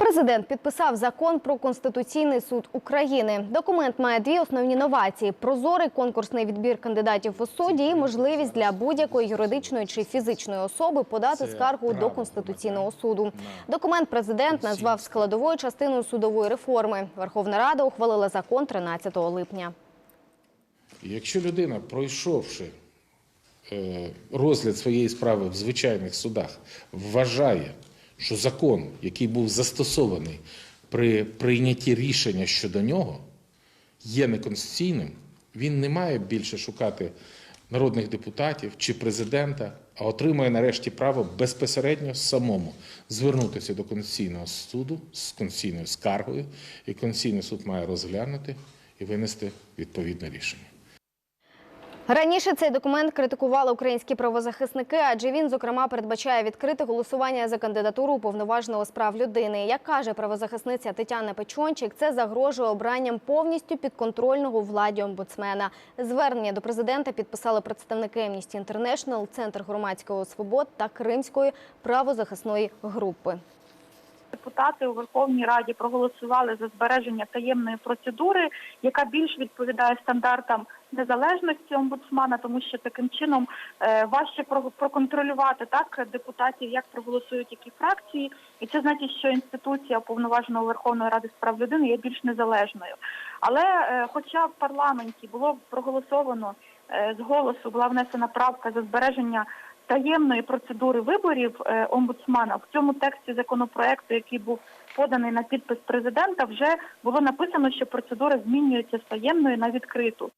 Президент підписав закон про конституційний суд України. Документ має дві основні новації: прозорий конкурсний відбір кандидатів у суді і можливість для будь-якої юридичної чи фізичної особи подати скаргу до конституційного суду. Документ президент назвав складовою частиною судової реформи. Верховна Рада ухвалила закон 13 липня. Якщо людина, пройшовши е, розгляд своєї справи в звичайних судах, вважає, що закон, який був застосований при прийнятті рішення щодо нього, є неконституційним, він не має більше шукати народних депутатів чи президента, а отримує нарешті право безпосередньо самому звернутися до Конституційного суду з конституційною скаргою, і Конституційний суд має розглянути і винести відповідне рішення. Раніше цей документ критикували українські правозахисники, адже він, зокрема, передбачає відкрите голосування за кандидатуру уповноваженого з прав людини. Як каже правозахисниця Тетяна Печончик, це загрожує обранням повністю підконтрольного владі омбудсмена. Звернення до президента підписали представники Amnesty International, Центр громадського свобод та Кримської правозахисної групи. Депутати у Верховній Раді проголосували за збереження таємної процедури, яка більш відповідає стандартам незалежності омбудсмана, тому що таким чином е, важче про- проконтролювати так депутатів, як проголосують які фракції, і це значить, що інституція уповноваженого Верховної Ради з прав людини є більш незалежною. Але е, хоча в парламенті було проголосовано е, з голосу, була внесена правка за збереження таємної процедури виборів е, омбудсмана в цьому тексті законопроекту, який був поданий на підпис президента, вже було написано, що процедура змінюється з таємної на відкриту.